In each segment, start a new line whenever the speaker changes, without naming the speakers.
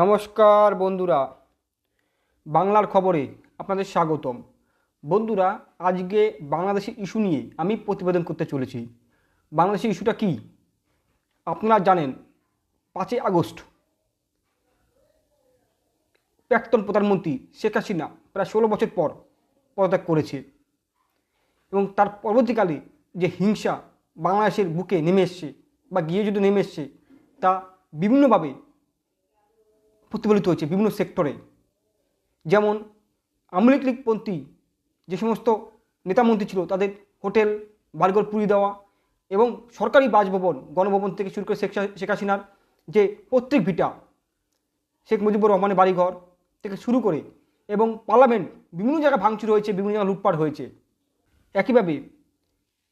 নমস্কার বন্ধুরা, বাংলার খবরে আপনাদের স্বাগতম। বন্ধুরা, আজকে বাংলাদেশের ইস্যু নিয়ে আমি প্রতিবেদন করতে চলেছি। বাংলাদেশের ইস্যুটা কি? আপনারা জানেন, পাঁচই আগস্ট প্রাক্তন প্রধানমন্ত্রী শেখ হাসিনা প্রায় ষোলো বছর পর পদত্যাগ করেছে এবং তার পরবর্তীকালে যে হিংসা বাংলাদেশের বুকে নেমে এসছে বা গিয়ে যদি নেমে এসছে, তা বিভিন্নভাবে প্রতিফলিত হয়েছে বিভিন্ন সেক্টরে যেমন আমলিক লীগপন্থী যে সমস্ত নেতামন্ত্রী ছিল, তাদের হোটেল, বাড়িঘর পুরি দেওয়া এবং সরকারি বাসভবন, গণভবন থেকে শুরু করে শেখ শেখ হাসিনার যে পৈতৃক ভিটা, শেখ মুজিবুর রহমানের বাড়িঘর থেকে শুরু করে এবং পার্লামেন্ট বিভিন্ন জায়গায় ভাঙচুর হয়েছে, বিভিন্ন জায়গায় লুটপাট হয়েছে। একইভাবে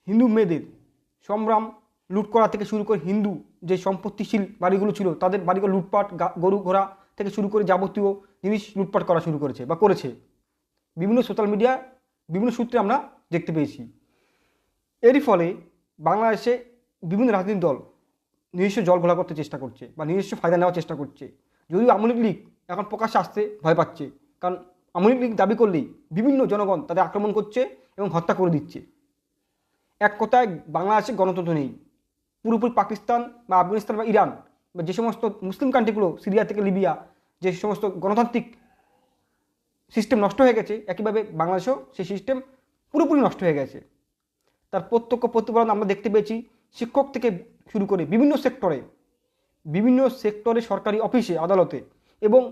হিন্দু মেয়েদের সম্ভ্রাম লুট করা থেকে শুরু করে হিন্দু যে সম্পত্তিশীল বাড়িগুলো ছিল, তাদের বাড়িগুলো লুটপাট গরু ঘোড়া থেকে শুরু করে যাবতীয় জিনিস লুটপাট করা শুরু করেছে বা করেছে। বিভিন্ন সোশ্যাল মিডিয়া বিভিন্ন সূত্রে আমরা দেখতে পেয়েছি। এরই ফলে বাংলাদেশে বিভিন্ন রাজনৈতিক দল নিজস্ব জল ঘোলা করতে চেষ্টা করছে বা নিজস্ব ফায়দা নেওয়ার চেষ্টা করছে। যদিও আওয়ামী লীগ এখন প্রকাশ্যে আসতে ভয় পাচ্ছে, কারণ আওয়ামী লীগ দাবি করলেই বিভিন্ন জনগণ তাদের আক্রমণ করছে এবং হত্যা করে দিচ্ছে। এক কথায়, বাংলাদেশে গণতন্ত্র নেই। পুরোপুরি পাকিস্তান বা আফগানিস্তান বা ইরান যে সমস্ত মুসলিম কান্ট্রিগুলো সিরিয়া থেকে লিবিয়া, যে সমস্ত গণতান্ত্রিক সিস্টেম নষ্ট হয়ে গেছে, একইভাবে বাংলাদেশেও সেই সিস্টেম পুরোপুরি নষ্ট হয়ে গেছে। তার প্রত্যক্ষ প্রতিফলন আমরা দেখতে পেয়েছি শিক্ষক থেকে শুরু করে বিভিন্ন সেক্টরে বিভিন্ন সেক্টরে সরকারি অফিসে আদালতে এবং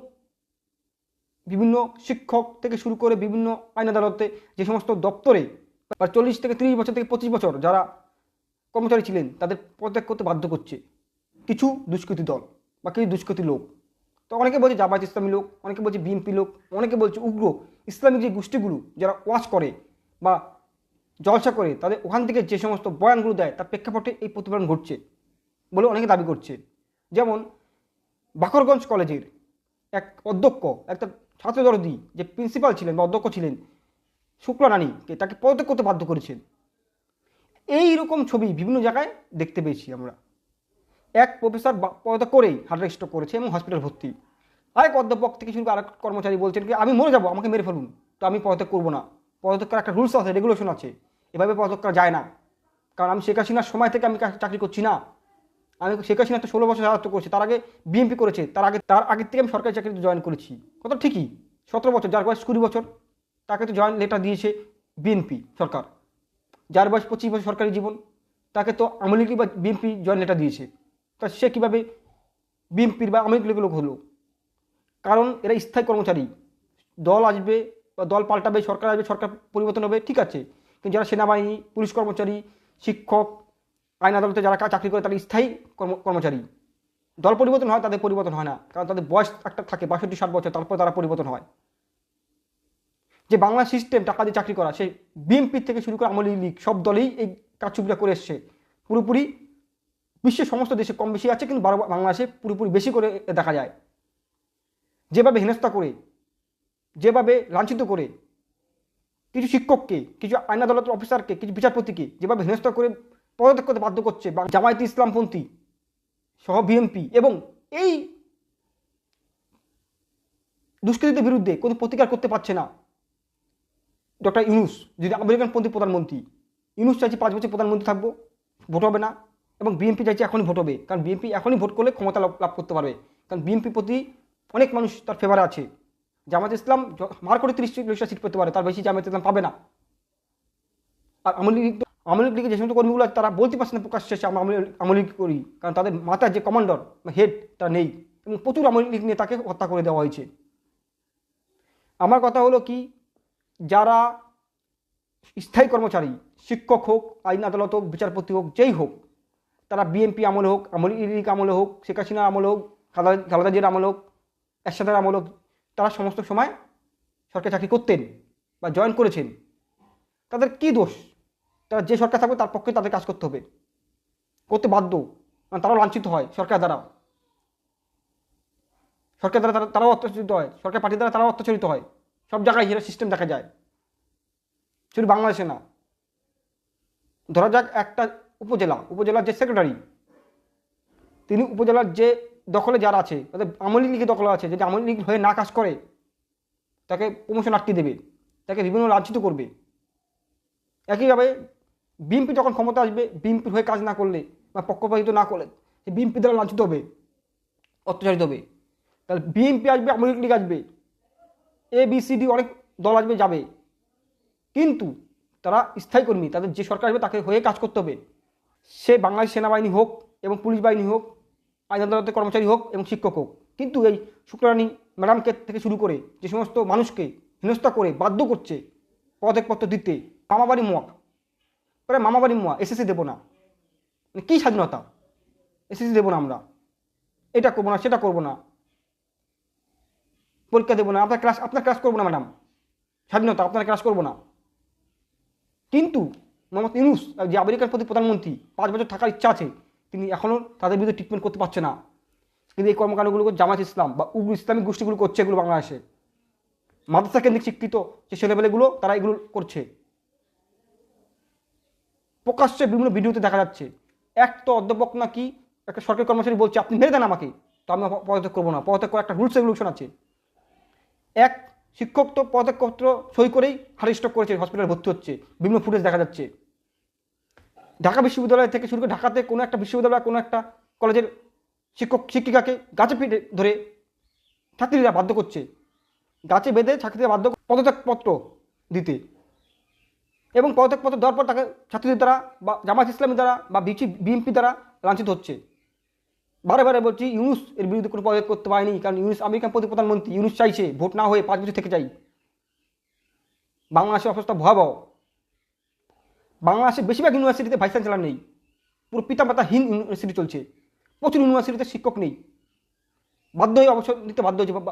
বিভিন্ন শিক্ষক থেকে শুরু করে বিভিন্ন আইন আদালতে যে সমস্ত দপ্তরে বা চল্লিশ থেকে তিরিশ বছর থেকে পঁচিশ বছর যারা কর্মচারী ছিলেন, তাদের পদত্যাগ করতে বাধ্য করছে। কিছু দুষ্কৃতী দল বা কিছু দুষ্কৃতী লোক। তো অনেকে বলছে জামায়াত ইসলামী লোক, অনেকে বলছে বিএনপি লোক, অনেকে বলছে উগ্র। ইসলামিক যে গোষ্ঠীগুলো যারা ওয়াচ করে বা জলসা করে, তাদের ওখান থেকে যে সমস্ত বয়ানগুলো দেয়, তার প্রেক্ষাপটে এই প্রতিফলন ঘটছে বলে অনেকে দাবি করছে। যেমন বাকরগঞ্জ কলেজের এক অধ্যক্ষ, একটা ছাত্রদরদি যে প্রিন্সিপাল ছিলেন বা অধ্যক্ষ ছিলেন শুক্লা রানীকে তাকে পদত্যাগ করতে বাধ্য করেছেন। এই রকম ছবি বিভিন্ন জায়গায় দেখতে পেয়েছি আমরা। এক প্রফেসর পদত্যাগ করেই হার্ট স্ট্রোক করেছে এবং হসপিটাল ভর্তি। আরেক অধ্যাপক থেকে শুরু আরেক কর্মচারী বলছেন কি, আমি মরে যাব, আমাকে মেরে ফেলুন, তো আমি পদত্যাগ করব না। পদত্যাগ করার একটা রুলস আছে রেগুলেশন আছে। এভাবে পদত্যাগ করা যায় না। কারণ আমি শেখ হাসিনার সময় থেকে আমি চাকরি করছি না। আমি শেখ হাসিনা তো ষোলো বছর রাজত্ব করেছি, তার আগে বিএমপি করেছে, তার আগে তার আগের থেকে আমি সরকারি চাকরিতে জয়েন করেছি। কথা ঠিকই, সতেরো বছর, যার বয়স কুড়ি বছর, তাকে তো জয়েন লেটার দিয়েছে বিএনপি সরকার। যার বয়স পঁচিশ বছর সরকারি জীবন, তাকে তো আওয়ামী লীগ বা বিএনপি জয়েন লেটার দিয়েছে। তা সে কীভাবে বিএনপির বা আওয়ামী লীগের লোক হলো? কারণ এরা স্থায়ী কর্মচারী। দল আসবে বা দল পাল্টাবে, সরকার আসবে, সরকার পরিবর্তন হবে, ঠিক আছে। কিন্তু যারা সেনাবাহিনী, পুলিশ কর্মচারী, শিক্ষক, আইন আদালতে যারা চাকরি করে, তারা স্থায়ী কর্ম কর্মচারী। দল পরিবর্তন হয়, তাদের পরিবর্তন হয় না। কারণ তাদের বয়স একটা থাকে, বাষট্টি, ষাট বছর, তারপর তারা পরিবর্তন হয়। যে বাংলা সিস্টেম টাকা দিয়ে চাকরি করা সেই বিএনপি থেকে শুরু করে আমলি লীগ, সব দলেই এই কারচুপিটা করে এসছে। পুরোপুরি বিশ্বের সমস্ত দেশে কম বেশি আছে, কিন্তু বাংলাদেশে পুরোপুরি বেশি করে দেখা যায়। যেভাবে হেনস্থা করে, যেভাবে লাঞ্ছিত করে, কিছু শিক্ষককে, কিছু আইন আদালতের অফিসারকে, কিছু বিচারপতিকে যেভাবে হেনস্থা করে পদত্যাগ করতে বাধ্য করছে বা জামায়াত ইসলামপন্থী সহ বিএনপি এবং এই দুষ্কৃতীদের বিরুদ্ধে কোনো প্রতিকার করতে পারছে না। ডক্টর ইউনুস, যদি আমেরিকানপন্থী প্রধানমন্ত্রী, ইউনুস চাইছে পাঁচ বছর প্রধানমন্ত্রী থাকব, ভোট হবে না। এবং বিএনপি চাইছে এখনই ভোট হবে। কারণ বিএনপি এখনই ভোট করলে ক্ষমতা লাভ করতে পারবে। কারণ বিএনপি প্রতি অনেক মানুষ তার ফেভারে আছে। জামাত ইসলাম মার করে তিরিশ চল্লিশটা সিট পেতে পারে, তার বেশি জামাত ইসলাম পাবে না। আর আমলি আমলি লীগের যে সমস্ত কর্মীগুলো তারা বলতে পারছে না প্রকাশ শেষে আমরা আমলি লীগ করি। কারণ তাদের মাথায় যে কমান্ডার হেড তা নেই। এবং প্রচুর আমলি লীগ নিয়ে তাকে হত্যা করে দেওয়া হয়েছে। আমার কথা হলো কি, যারা স্থায়ী কর্মচারী, শিক্ষক হোক, আইন আদালত হোক, বিচারপতি হোক, যেই হোক তারা বিএনপি আমলে হোক, আমল লীগ আমলে হোক, শেখ হাসিনার আমলে হোক, খালেদা জিয়ার আমলে হোক এরশাদের আমল হোক, তারা সমস্ত সময় সরকারি চাকরি করতেন বা জয়েন করেছেন। তাদের কি দোষ? তারা যে সরকার থাকবে তার পক্ষে তাদের কাজ করতে হবে। করতে বাধ্য। কারণ তারাও লাঞ্ছিত হয় সরকার দ্বারা সরকার দ্বারা তারা, তারাও অত্যাচারিত হয়। সরকার পার্টি দ্বারা তারাও অত্যাচারিত হয়। সব জায়গায় হিরো সিস্টেম দেখা যায়। শুধু বাংলাদেশে না। ধরা যাক একটা উপজেলা, উপজেলার যে সেক্রেটারি তিনি উপজেলার যে দখলে যারা আছে তাদের আমলি লীগের দখলে আছে, যদি আমলি লীগ হয়ে না কাজ করে, তাকে প্রমোশন আটকে দেবে, তাকে বিভিন্ন লাঞ্ছিত করবে। একইভাবে বিএনপি যখন ক্ষমতা আসবে বিএনপির হয়ে কাজ না করলে বা পক্ষপাতিত না করলে সে বিএনপি দ্বারা লাঞ্ছিত হবে, অত্যাচারিত হবে। তাহলে বিএনপি আসবে, আমলি লীগ আসবে এ বি সি ডি অনেক দল আসবে, যাবে। কিন্তু তারা স্থায়ী কর্মী, তাদের যে সরকার আসবে, তাকে হয়ে কাজ করতে হবে। সে বাংলাদেশ সেনাবাহিনী হোক এবং পুলিশ বাহিনী হোক আইন আদালতের কর্মচারী হোক এবং শিক্ষক হোক। কিন্তু এই শুক্রানী ম্যাডামকে থেকে শুরু করে যে সমস্ত মানুষকে হেনস্থা করে, বাধ্য করছে পদকপত্র দিতে, মামাবাড়ি মোয়া। প্রায় মামাবাড়ি মোয়া, এসএসসি দেবো না। মানে কী স্বাধীনতা? এসএসসি দেবো না আমরা। এটা করব না, সেটা করব না। পরীক্ষা দেবো না, আপনার ক্লাস আপনার ক্লাস করব না ম্যাডাম। স্বাধীনতা, আপনার ক্লাস করব না। কিন্তু মোহাম্মদ ইউনুস যে আমেরিকার প্রতি প্রধানমন্ত্রী, পাঁচ বছর থাকার ইচ্ছা আছে, তিনি এখনও তাদের বিরুদ্ধে ট্রিটমেন্ট করতে পারছে না। কিন্তু এই কর্মকাণ্ডগুলো জামাত ইসলাম বা উগ্র ইসলামিক গোষ্ঠীগুলো করছে এগুলো বাংলাদেশে। মাদ্রাসা কেন্দ্রিক শিক্ষিত যে ছেলেবেলেগুলো তারা এগুলো করছে। প্রকাশ্যে বিভিন্ন ভিডিওতে দেখা যাচ্ছে, এক তো অধ্যাপক নাকি একটা সরকারি কর্মচারী বলছে, আপনি মেরে দেন আমাকে। তো আমি পদত্যাগ করব না। পদত্যাগ করার একটা রুলস রেগুলেশন আছে। এক, শিক্ষক তো পদত্যাগপত্র সই করেই হার্ট করেছে হসপিটালে ভর্তি হচ্ছে। বিভিন্ন ফুটেজ দেখা যাচ্ছে। ঢাকা বিশ্ববিদ্যালয় থেকে শুরু করে ঢাকাতে কোনো একটা বিশ্ববিদ্যালয়, কোনো একটা কলেজের শিক্ষক, শিক্ষিকাকে গাছে পিঠে ধরে ছাত্রীরা বাধ্য করছে। গাছে বেঁধে ছাত্রীরা বাধ্য পদত্যাগপত্র দিতে। এবং পদত্যাগপত্র দেওয়ার পর তাকে ছাত্রীদের দ্বারা বা জামাত ইসলামের দ্বারা বা বিচি বিএনপি দ্বারা লাঞ্ছিত হচ্ছে। বারে বারে বলছি, ইউনুস এর বিরুদ্ধে কোনো পদক্ষেপ করতে পারেনি, কারণ ইউনুস আমেরিকান প্রধানমন্ত্রী, ইউনুস চাইছে, ভোট না হয়ে পাঁচ বছর থেকে যাই বাংলাদেশের অবস্থা ভয়াবহ। বাংলাদেশের বেশিরভাগ ইউনিভার্সিটিতে ভাইস চ্যান্সেলার নেই। পুরো পিতামাতাহীন ইউনিভার্সিটি চলছে। প্রচুর ইউনিভার্সিটিতে শিক্ষক নেই। বাধ্য হয়ে অবসর নিতে বাধ্য হয়েছে।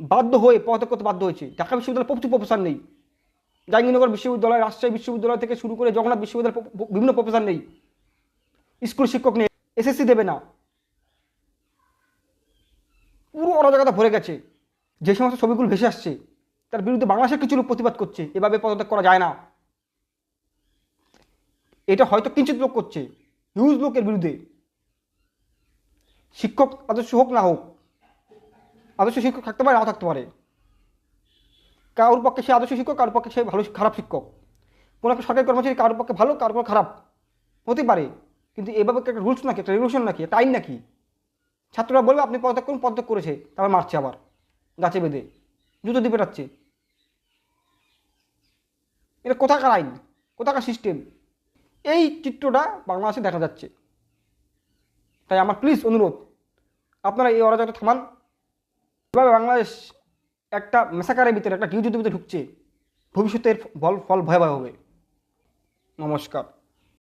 বাধ্য হয়ে পদত্যাগ করতে বাধ্য হয়েছে। ঢাকা বিশ্ববিদ্যালয়ে প্রচুর প্রফেসর নেই। জাহাঙ্গীরনগর বিশ্ববিদ্যালয়, রাজশাহী বিশ্ববিদ্যালয় থেকে শুরু করে জগন্নাথ বিশ্ববিদ্যালয় বিভিন্ন প্রফেসর নেই। স্কুল শিক্ষক নেই। এসএসসি দেবে না। পুরো অরাজকতা ভরে গেছে। যে সমস্ত ছবিগুলো ভেসে আসছে, তার বিরুদ্ধে বাংলাদেশের কিছু লোক প্রতিবাদ করছে। এভাবে পদত্যাগ করা যায় না। হয়তো কিঞ্চিত লোক করছে হিউজ লোকের বিরুদ্ধে। শিক্ষক আদর্শ হোক না হোক, আদর্শ শিক্ষক থাকতে পারে, নাও থাকতে পারে। কারোর পক্ষে সে আদর্শ শিক্ষক, কারোর পক্ষে সে ভালো খারাপ শিক্ষক। কোনো একটা সরকারি কর্মচারী কারোর পক্ষে ভালো, কারোর পক্ষে খারাপ হতে পারে, কিন্তু এভাবে একটা রুলস নাকি, একটা রেগুলেশন নাকি, একটা আইন নাকি? ছাত্ররা বলবে, আপনি পদত্যাগ করুন, পদত্যাগ করেছে, তারপর মারছে আবার, গাছে বেঁধে, জুতো দিয়ে পেটাচ্ছে। এটা কোথাকার আইন? কোথাকার সিস্টেম এই চিত্রটা বাংলাদেশে দেখা যাচ্ছে। তাই আমার প্লিজ অনুরোধ, আপনারা এই অরাজকতা থামান। এভাবে বাংলাদেশ একটা মেসাকারের ভিতরে, একটা গৃহযুদ্ধের ভিতরে ঢুকছে, ভবিষ্যতের ফল ফল ভয়াবহ হবে। নমস্কার।